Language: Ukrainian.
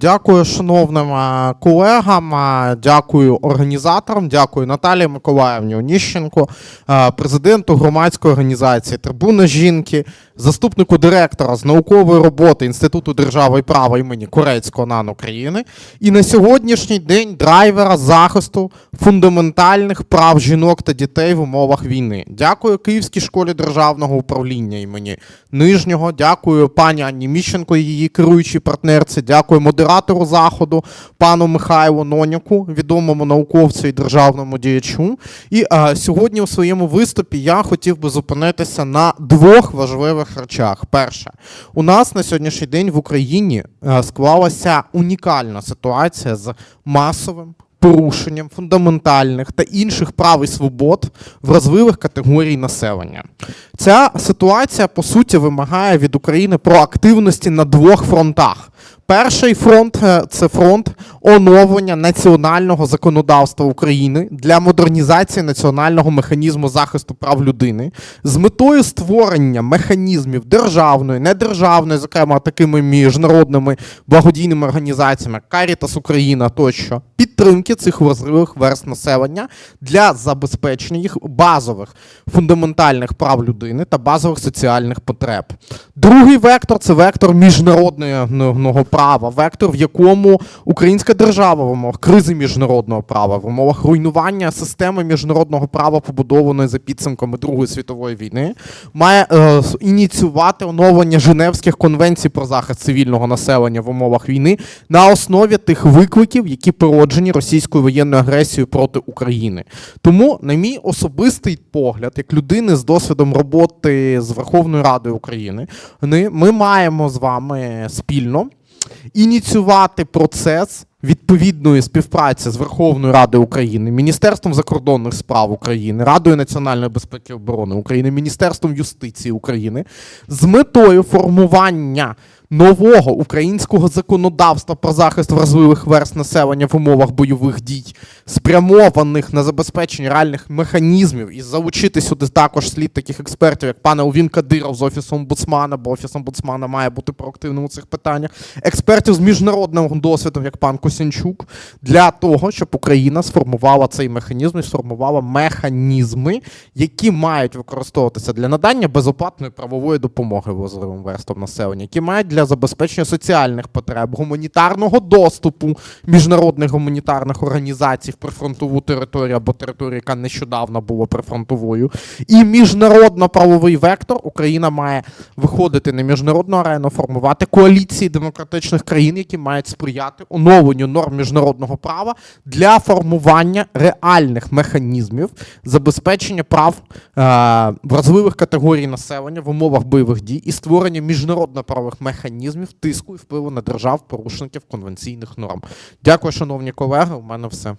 Дякую шановним е, колегам, е, дякую організаторам, дякую Наталії Миколаївні Оніщенко, е, президенту громадської організації Трибуна жінки, заступнику директора з наукової роботи Інституту держави і права імені Корецького НАН України і на сьогоднішній день драйвера захисту фундаментальних прав жінок та дітей в умовах війни. Дякую Київській школі державного управління імені Нижнього. Дякую пані Анні Міщенко, її керуючій партнерці. Дякую модератору заходу, пану Михайлу Ноняку, відомому науковцю і державному діячу. І е, сьогодні у своєму виступі я хотів би зупинитися на двох важливих речах. Перше, у нас на сьогоднішній день в Україні е, склалася унікальна ситуація з масовим. Порушенням фундаментальних та інших прав і свобод вразливих категорій населення. Ця ситуація по суті вимагає від України проактивності на двох фронтах. Перший фронт е, це фронт оновлення національного законодавства України для модернізації національного механізму захисту прав людини з метою створення механізмів державної, недержавної, зокрема такими міжнародними благодійними організаціями, Caritas Україна тощо, підтримки цих вразливих верст населення для забезпечення їх базових фундаментальних прав людини та базових соціальних потреб. Другий вектор це вектор міжнародного права, вектор, в якому українська держава в умовах кризи міжнародного права, в умовах руйнування системи міжнародного права, побудованої за підсумками Другої світової війни, має е, ініціювати оновлення Женевських конвенцій про захист цивільного населення в умовах війни на основі тих викликів, які породжені російською воєнною агресією проти України. Тому, на мій особистий погляд, як людини з досвідом роботи з Верховною Радою України, ми маємо з вами спільно ініціювати процес відповідної співпраці з Верховною Радою України, Міністерством закордонних справ України, Радою національної безпеки і оборони України, Міністерством юстиції України з метою формування нового українського законодавства про захист вразливих верст населення в умовах бойових дій, спрямованих на забезпечення реальних механізмів, і залучити сюди також слід таких експертів, як пане Овін Кадиров з офісом омбудсмана, бо офіс омбудсмана має бути проактивним у цих питаннях, експертів з міжнародним досвідом, як пан Косянчук, для того, щоб Україна сформувала цей механізм і сформувала механізми, які мають використовуватися для надання безоплатної правової допомоги вразливим верстам населення, які мають для забезпечення соціальних потреб, гуманітарного доступу міжнародних гуманітарних організацій в прифронтову територію або територію, яка нещодавно була прифронтовою, і міжнародно-правовий вектор. Україна має виходити на міжнародну арену, формувати коаліції демократичних країн, які мають сприяти оновленню норм міжнародного права для формування реальних механізмів забезпечення прав е, вразливих категорій населення в умовах бойових дій і створення міжнародно-правових механізмів тиску і впливу на держав порушників конвенційних норм. Дякую, шановні колеги. У мене все.